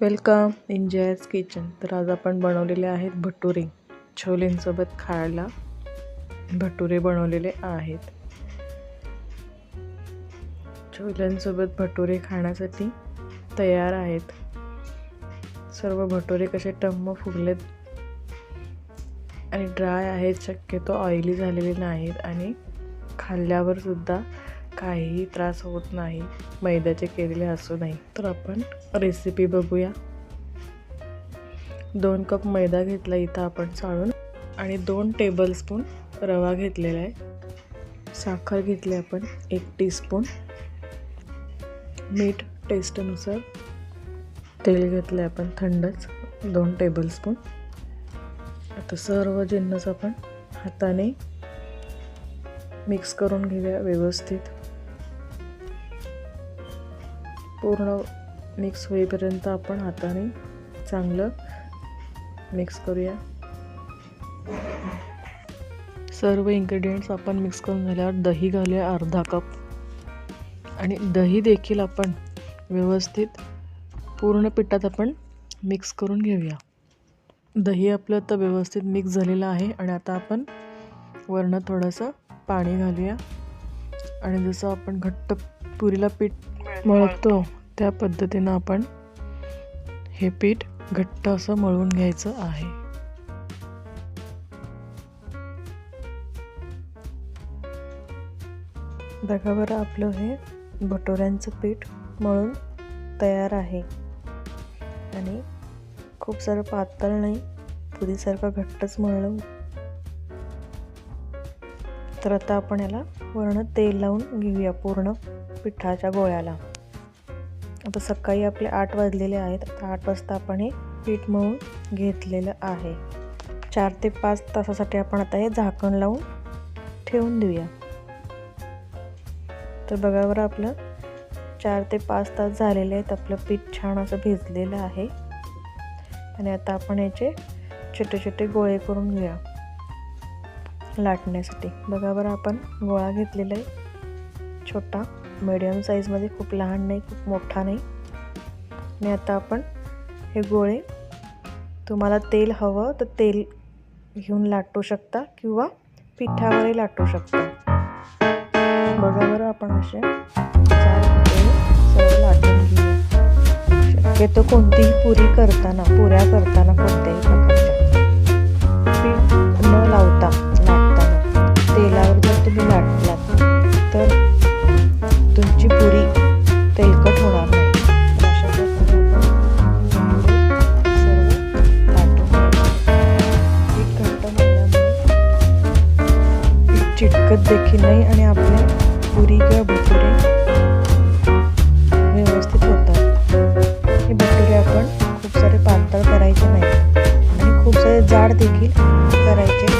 Welcome. In JAYS kitchen तर आज आपण बनवलेले आहेत भटुरे. छोलेंसोबत खायला भटुरे बनवलेले आहेत. छोल्यांसोबत भटुरे खाण्यासाठी तयार आहेत. सर्व भटुरे कसे टम्म फुगलेत आणि ड्राय आहेत शक्यतो ऑइली झालेले नाहीत आणि खाल्ल्यावर सुद्धा काहीही त्रास होत नाही मैद्याचे केलेले असू नाही तर आपण रेसिपी बघूया. दोन कप मैदा घेतला इथं आपण चाळून आणि दोन टेबलस्पून रवा घेतलेला आहे. साखर घेतली आपण एक टीस्पून मीठ टेस्टनुसार तेल घेतलं आहे आपण थंडच दोन टेबलस्पून आता सर्व जिन्नस आपण हाताने मिक्स करून घेऊया व्यवस्थित. पूर्ण मिक्स होईपर्यंत आपण हाताने चांगलं मिक्स करूया. सर्व इन्ग्रेडियंट्स आपण मिक्स करून झाल्यावर दही घालूया अर्धा कप आणि दही देखील आपण व्यवस्थित पूर्ण पिठात आपण मिक्स करून घेऊया. दही आपलं तर व्यवस्थित मिक्स झालेलं आहे आणि आता आपण वरनं थोडंसं पाणी घालूया. आणि जसं आपण घट्ट पुरीला पीठ मळतो. त्या पद्धतीनं आपण हे पीठ घट्ट असं मळून घ्यायचं आहे. बघा बरं आपलं हे भटोऱ्यांचं पीठ मळून तयार आहे. आणि खूप सारं पातळ नाही पुरीसारखं घट्टच मळलं. तर आता आपण याला वर्ण तेल लावून घेऊया पूर्ण पिठाच्या गोळ्याला. आता सकाळी आपले आठ वाजलेले आहेत. आता आठ वाजता आपण हे पीठ मळून घेतलेलं आहे. चार ते पाच तासासाठी आपण आता हे झाकण लावून ठेवून देऊया. तर बघा बरं आपलं चार ते पाच तास झालेले आहेत. आपलं पीठ छान असं भिजलेलं आहे. आणि आता आपण याचे छोटे छोटे गोळे करून घेऊया. लाटण्यासाठी. बघा बरं आपण गोळा घेतलेला आहे. छोटा. मीडियम साईजमध्ये खूप लहान नाही खूप मोठा नाही. आणि आता आपण हे गोळे तुम्हाला तेल हवं तर तेल घेऊन लाटू शकता किंवा पिठावरही लाटू शकता. बघा बरं आपण असे सर्व लाटून घेऊया. शक्यतो कोणतीही पुरी करताना पुऱ्या करताना कोणत्याही देखील नाही आणि आपले पुरी किंवा भटुरे व्यवस्थित होतात. हे भटुरे आपण खूप सारे पातळ करायचे नाही आणि खूप सारे जाड देखील करायचे.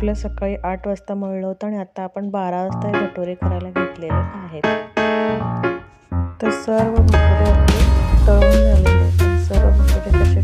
आपलं सकाळी आठ वाजता मळलं होतं आणि आता आपण बारा वाजता हे भटुरे करायला घेतलेले आहेत. तर सर्व भटोरे आपले तळून झालेले आहेत. सर्व भटोरे कसे